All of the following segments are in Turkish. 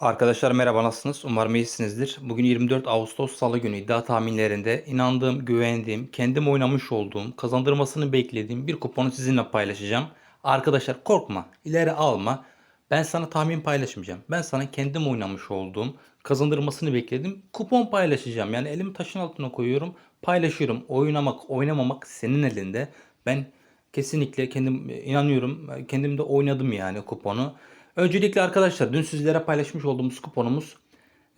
Arkadaşlar merhaba nasılsınız? Umarım iyisinizdir. Bugün 24 Ağustos Salı günü iddia tahminlerinde inandığım, güvendiğim, kendim oynamış olduğum, kazandırmasını beklediğim bir kuponu sizinle paylaşacağım. Arkadaşlar korkma, ileri alma. Ben sana tahmin paylaşmayacağım. Ben sana kendim oynamış olduğum, kazandırmasını beklediğim kupon paylaşacağım. Yani elimi taşın altına koyuyorum, paylaşıyorum. Oynamak, oynamamak senin elinde. Ben kesinlikle kendim inanıyorum. Kendim de oynadım yani kuponu. Öncelikle arkadaşlar dün sizlere paylaşmış olduğumuz kuponumuz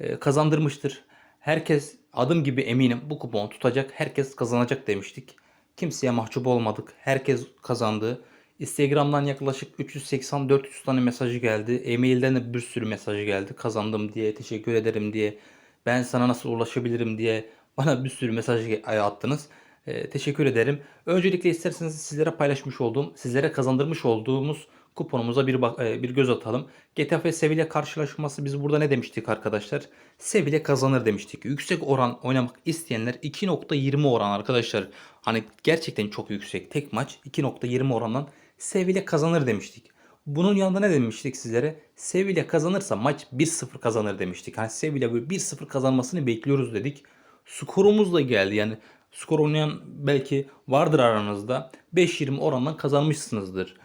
e, kazandırmıştır. Herkes adım gibi eminim bu kupon tutacak. Herkes kazanacak demiştik. Kimseye mahcup olmadık. Herkes kazandı. Instagram'dan yaklaşık 380-400 tane mesajı geldi. E-mailden de bir sürü mesajı geldi. Kazandım diye, teşekkür ederim diye, ben sana nasıl ulaşabilirim diye bana bir sürü mesaj attınız. E, teşekkür ederim. Öncelikle isterseniz sizlere paylaşmış olduğum, sizlere kazandırmış olduğumuz kuponumuza bir bak, e, bir göz atalım. Getafe Sevilla karşılaşması biz burada ne demiştik arkadaşlar? Sevilla kazanır demiştik. Yüksek oran oynamak isteyenler 2.20 oran arkadaşlar. Hani gerçekten çok yüksek. Tek maç 2.20 orandan Sevilla kazanır demiştik. Bunun yanında ne demiştik sizlere? Sevilla kazanırsa maç 1-0 kazanır demiştik. Hani Sevilla böyle 1-0 kazanmasını bekliyoruz dedik. Skorumuz da geldi. Yani skor oynayan belki vardır aranızda. 5-20 orandan kazanmışsınızdır.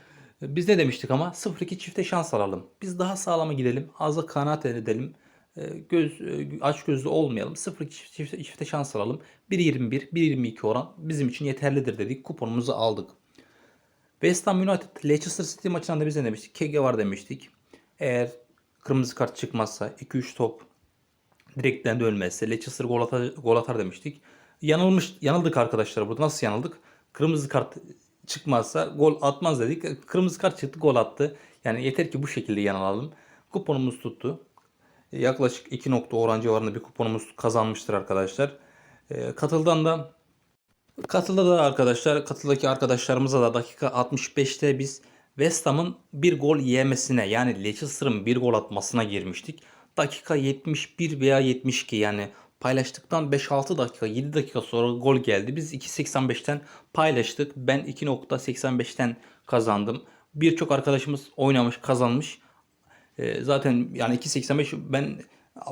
Biz ne demiştik ama 0-2 çifte şans alalım. Biz daha sağlama gidelim. Azı kanaat edelim. Ee, göz, e, aç gözlü olmayalım. 0-2 çifte, çifte şans alalım. 1.21, 1.22 oran bizim için yeterlidir dedik. Kuponumuzu aldık. West Ham United Leicester City maçında da biz ne demiştik? Kege var demiştik. Eğer kırmızı kart çıkmazsa 2-3 top direkten dönmezse Leicester gol atar, gol atar demiştik. Yanılmış, yanıldık arkadaşlar burada. Nasıl yanıldık? Kırmızı kart çıkmazsa gol atmaz dedik. Kırmızı kart çıktı gol attı. Yani yeter ki bu şekilde yanılalım. Kuponumuz tuttu. Yaklaşık 2 nokta oran civarında bir kuponumuz kazanmıştır arkadaşlar. E, katıldan da katılda da arkadaşlar katıldaki arkadaşlarımıza da dakika 65'te biz West Ham'ın bir gol yemesine yani Leicester'ın bir gol atmasına girmiştik. Dakika 71 veya 72 yani paylaştıktan 5-6 dakika 7 dakika sonra gol geldi. Biz 2.85'ten paylaştık. Ben 2.85'ten kazandım. Birçok arkadaşımız oynamış kazanmış. E, zaten yani 2.85 ben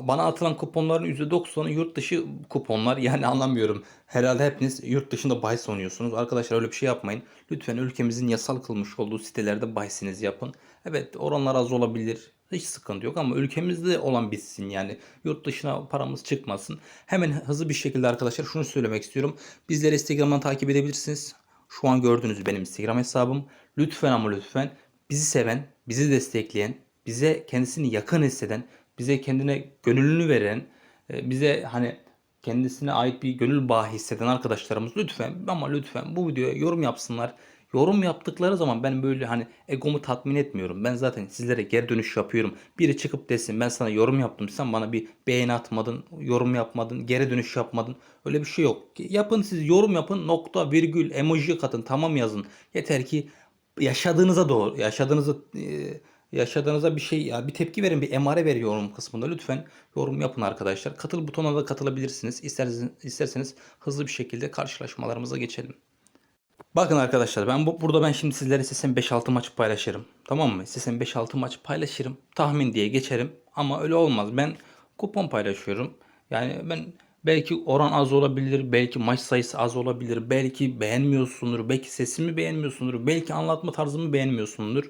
bana atılan kuponların %90'ı yurt dışı kuponlar. Yani anlamıyorum. Herhalde hepiniz yurt dışında bahis oynuyorsunuz. Arkadaşlar öyle bir şey yapmayın. Lütfen ülkemizin yasal kılmış olduğu sitelerde bahisinizi yapın. Evet oranlar az olabilir. Hiç sıkıntı yok ama ülkemizde olan bitsin yani. Yurt dışına paramız çıkmasın. Hemen hızlı bir şekilde arkadaşlar şunu söylemek istiyorum. Bizleri Instagram'dan takip edebilirsiniz. Şu an gördüğünüz benim Instagram hesabım. Lütfen ama lütfen bizi seven, bizi destekleyen, bize kendisini yakın hisseden, bize kendine gönüllünü veren, e, bize hani kendisine ait bir gönül bağı hisseden arkadaşlarımız lütfen ama lütfen bu videoya yorum yapsınlar. Yorum yaptıkları zaman ben böyle hani egomu tatmin etmiyorum. Ben zaten sizlere geri dönüş yapıyorum. Biri çıkıp desin ben sana yorum yaptım. Sen bana bir beğeni atmadın, yorum yapmadın, geri dönüş yapmadın. Öyle bir şey yok. Yapın siz yorum yapın. Nokta, virgül, emoji katın. Tamam yazın. Yeter ki yaşadığınıza doğru, yaşadığınızı e, yaşadığınıza bir şey ya bir tepki verin, bir emare verin yorum kısmında. Lütfen yorum yapın arkadaşlar. Katıl butonuna da katılabilirsiniz. İsterseniz, isterseniz hızlı bir şekilde karşılaşmalarımıza geçelim. Bakın arkadaşlar ben bu, burada ben şimdi sizlere istesem 5-6 maç paylaşırım. Tamam mı? İstesem 5-6 maç paylaşırım. Tahmin diye geçerim. Ama öyle olmaz. Ben kupon paylaşıyorum. Yani ben belki oran az olabilir. Belki maç sayısı az olabilir. Belki beğenmiyorsundur. Belki sesimi beğenmiyorsundur. Belki anlatma tarzımı beğenmiyorsundur.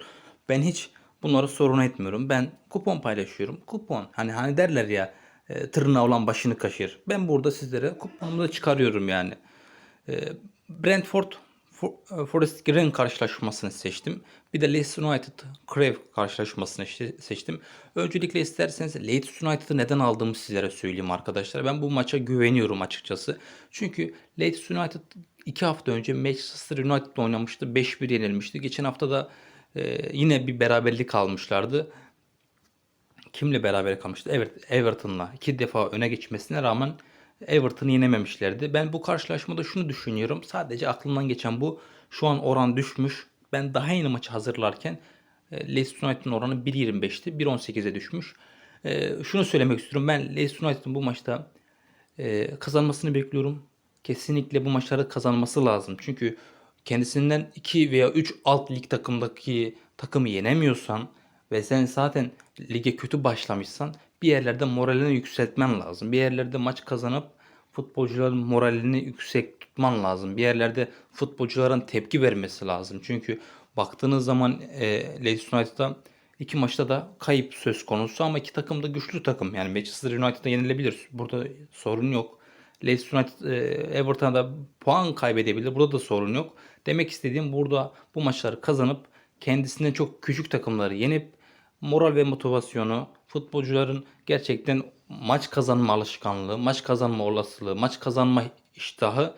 Ben hiç bunları sorun etmiyorum. Ben kupon paylaşıyorum. Kupon. Hani hani derler ya e, tırnağı olan başını kaşır. Ben burada sizlere kuponumu da çıkarıyorum yani. E, Brentford e, Forest Green karşılaşmasını seçtim. Bir de Leeds United Crave karşılaşmasını seçtim. Öncelikle isterseniz Leeds United'ı neden aldığımı sizlere söyleyeyim arkadaşlar. Ben bu maça güveniyorum açıkçası. Çünkü Leeds United 2 hafta önce Manchester United oynamıştı. 5-1 yenilmişti. Geçen hafta da e, yine bir beraberlik almışlardı. Kimle beraber kalmıştı? Evet, Everton'la. iki defa öne geçmesine rağmen Everton'ı yenememişlerdi. Ben bu karşılaşmada şunu düşünüyorum. Sadece aklımdan geçen bu. Şu an oran düşmüş. Ben daha yeni maçı hazırlarken e, Leeds United'ın oranı 1.25'ti. 1.18'e düşmüş. E, şunu söylemek istiyorum. Ben Leeds United'ın bu maçta e, kazanmasını bekliyorum. Kesinlikle bu maçları kazanması lazım. Çünkü kendisinden 2 veya 3 alt lig takımdaki takımı yenemiyorsan Ve sen zaten lige kötü başlamışsan bir yerlerde moralini yükseltmen lazım. Bir yerlerde maç kazanıp futbolcuların moralini yüksek tutman lazım. Bir yerlerde futbolcuların tepki vermesi lazım. Çünkü baktığınız zaman e, Leeds United'a iki maçta da kayıp söz konusu ama iki takım da güçlü takım. Yani Manchester United'a yenilebilir. Burada sorun yok. Leeds United e, Everton'a da puan kaybedebilir. Burada da sorun yok. Demek istediğim burada bu maçları kazanıp kendisinden çok küçük takımları yenip moral ve motivasyonu futbolcuların gerçekten maç kazanma alışkanlığı, maç kazanma olasılığı, maç kazanma iştahı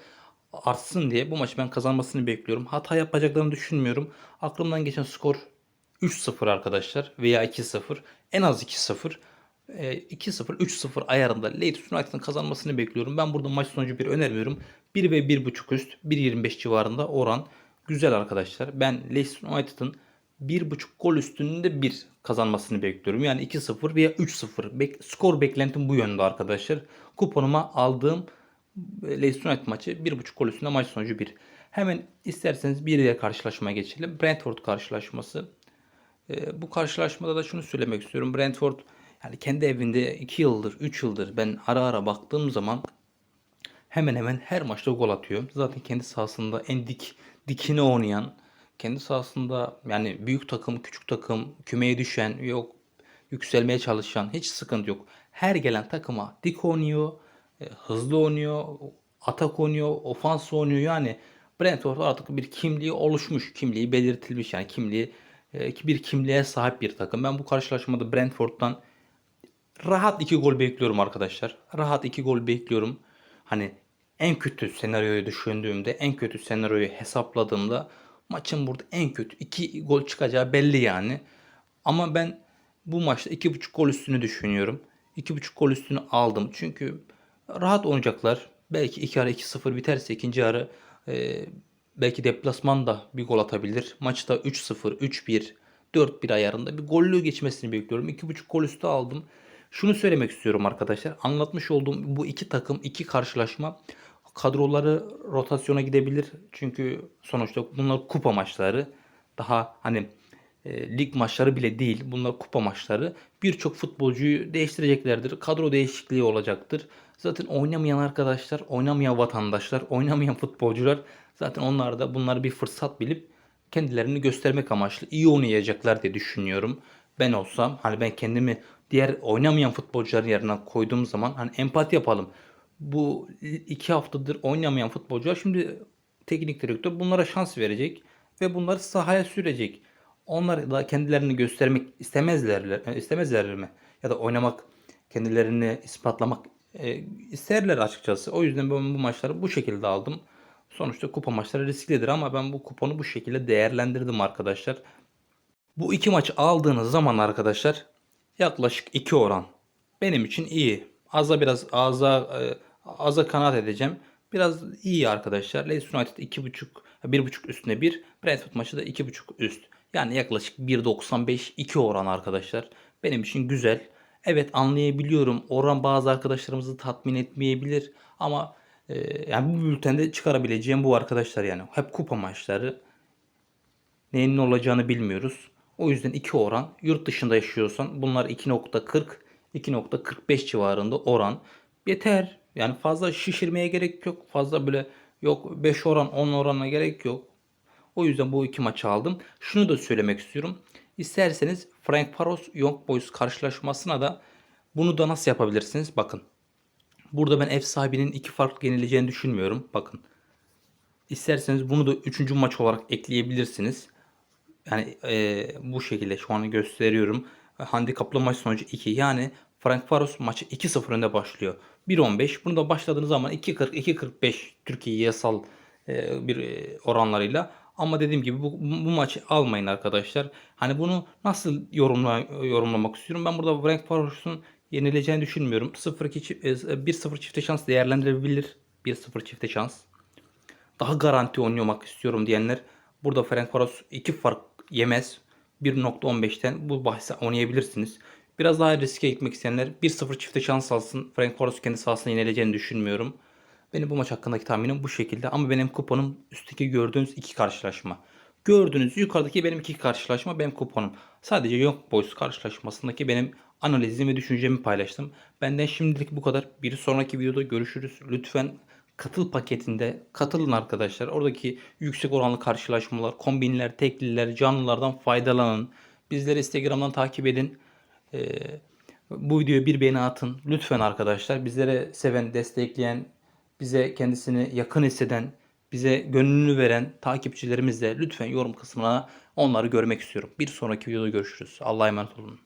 artsın diye bu maçı ben kazanmasını bekliyorum. Hata yapacaklarını düşünmüyorum. Aklımdan geçen skor 3-0 arkadaşlar veya 2-0 en az 2-0. E, 2-0 3-0 ayarında Leeds United'ın kazanmasını bekliyorum. Ben burada maç sonucu bir önermiyorum. 1 ve 1.5 üst 1.25 civarında oran güzel arkadaşlar. Ben Leeds United'ın 1.5 gol üstünde 1 kazanmasını bekliyorum. Yani 2-0 veya 3-0. Bek skor beklentim bu yönde arkadaşlar. Kuponuma aldığım e, Leeds United maçı 1.5 gol üstünde maç sonucu 1. Hemen isterseniz bir diğer karşılaşmaya geçelim. Brentford karşılaşması. E, bu karşılaşmada da şunu söylemek istiyorum. Brentford yani kendi evinde 2 yıldır, 3 yıldır ben ara ara baktığım zaman hemen hemen her maçta gol atıyor. Zaten kendi sahasında en dik dikine oynayan, kendi sahasında yani büyük takım, küçük takım, kümeye düşen, yok yükselmeye çalışan hiç sıkıntı yok. Her gelen takıma dik oynuyor, e, hızlı oynuyor, atak oynuyor, ofans oynuyor. Yani Brentford artık bir kimliği oluşmuş, kimliği belirtilmiş yani kimliği e, bir kimliğe sahip bir takım. Ben bu karşılaşmada Brentford'dan rahat 2 gol bekliyorum arkadaşlar. Rahat 2 gol bekliyorum. Hani en kötü senaryoyu düşündüğümde, en kötü senaryoyu hesapladığımda maçın burada en kötü 2 gol çıkacağı belli yani. Ama ben bu maçta 2.5 gol üstünü düşünüyorum. 2.5 gol üstünü aldım. Çünkü rahat oynayacaklar. Belki 2 ara 2-0 biterse ikinci yarı e, belki deplasman da bir gol atabilir. Maçta 3-0, 3-1, 4-1 ayarında bir gollü geçmesini bekliyorum. 2.5 gol üstü aldım. Şunu söylemek istiyorum arkadaşlar. Anlatmış olduğum bu iki takım, iki karşılaşma kadroları rotasyona gidebilir. Çünkü sonuçta bunlar kupa maçları. Daha hani e, lig maçları bile değil. Bunlar kupa maçları. Birçok futbolcuyu değiştireceklerdir. Kadro değişikliği olacaktır. Zaten oynamayan arkadaşlar, oynamayan vatandaşlar, oynamayan futbolcular zaten onlar da bunları bir fırsat bilip kendilerini göstermek amaçlı iyi oynayacaklar diye düşünüyorum. Ben olsam hani ben kendimi diğer oynamayan futbolcuların yerine koyduğum zaman hani empati yapalım. Bu iki haftadır oynamayan futbolcular şimdi teknik direktör bunlara şans verecek ve bunları sahaya sürecek. Onlar da kendilerini göstermek istemezler, istemezler mi? Ya da oynamak, kendilerini ispatlamak e, isterler açıkçası. O yüzden ben bu maçları bu şekilde aldım. Sonuçta kupa maçları risklidir ama ben bu kuponu bu şekilde değerlendirdim arkadaşlar. Bu iki maçı aldığınız zaman arkadaşlar yaklaşık 2 oran. Benim için iyi. Aza biraz aza e, aza kanat edeceğim. Biraz iyi arkadaşlar. Leeds United 2.5 1.5 üstüne 1. Brentford maçı da 2.5 üst. Yani yaklaşık 1.95 2 oran arkadaşlar. Benim için güzel. Evet anlayabiliyorum. Oran bazı arkadaşlarımızı tatmin etmeyebilir ama e, yani bu bültende çıkarabileceğim bu arkadaşlar yani. Hep kupa maçları. Neyin ne olacağını bilmiyoruz. O yüzden 2 oran. Yurt dışında yaşıyorsan bunlar 2.40 2.45 civarında oran. Yeter. Yani fazla şişirmeye gerek yok. Fazla böyle yok 5 oran 10 orana gerek yok. O yüzden bu iki maçı aldım. Şunu da söylemek istiyorum. İsterseniz Frank Paros Young Boys karşılaşmasına da bunu da nasıl yapabilirsiniz? Bakın. Burada ben ev sahibinin iki farklı yenileceğini düşünmüyorum. Bakın. İsterseniz bunu da üçüncü maç olarak ekleyebilirsiniz. Yani e, bu şekilde şu an gösteriyorum. Handikaplı maç sonucu 2. Yani Frank Faros maçı 2-0 önde başlıyor. 1-15. Bunu da başladığınız zaman 2-40-2-45 Türkiye yasal e, bir oranlarıyla. Ama dediğim gibi bu, bu maçı almayın arkadaşlar. Hani bunu nasıl yorumla, yorumlamak istiyorum. Ben burada Frank Faros'un yenileceğini düşünmüyorum. 0-2 1-0 çifte şans değerlendirebilir. 1-0 çifte şans. Daha garanti oynamak istiyorum diyenler burada Frank Faros 2 fark yemez. 1.15'ten bu bahse oynayabilirsiniz. Biraz daha riske gitmek isteyenler 1-0 çifte şans alsın. Frank Faros kendi sahasında yenileceğini düşünmüyorum. Benim bu maç hakkındaki tahminim bu şekilde ama benim kuponum üstteki gördüğünüz iki karşılaşma. Gördüğünüz yukarıdaki benim iki karşılaşma benim kuponum. Sadece Young Boys karşılaşmasındaki benim analizimi ve düşüncemi paylaştım. Benden şimdilik bu kadar. Bir sonraki videoda görüşürüz. Lütfen katıl paketinde katılın arkadaşlar. Oradaki yüksek oranlı karşılaşmalar, kombinler, tekliler, canlılardan faydalanın. Bizleri Instagram'dan takip edin. Ee, bu videoya bir beğeni atın. Lütfen arkadaşlar bizlere seven, destekleyen, bize kendisini yakın hisseden, bize gönlünü veren takipçilerimizle lütfen yorum kısmına onları görmek istiyorum. Bir sonraki videoda görüşürüz. Allah'a emanet olun.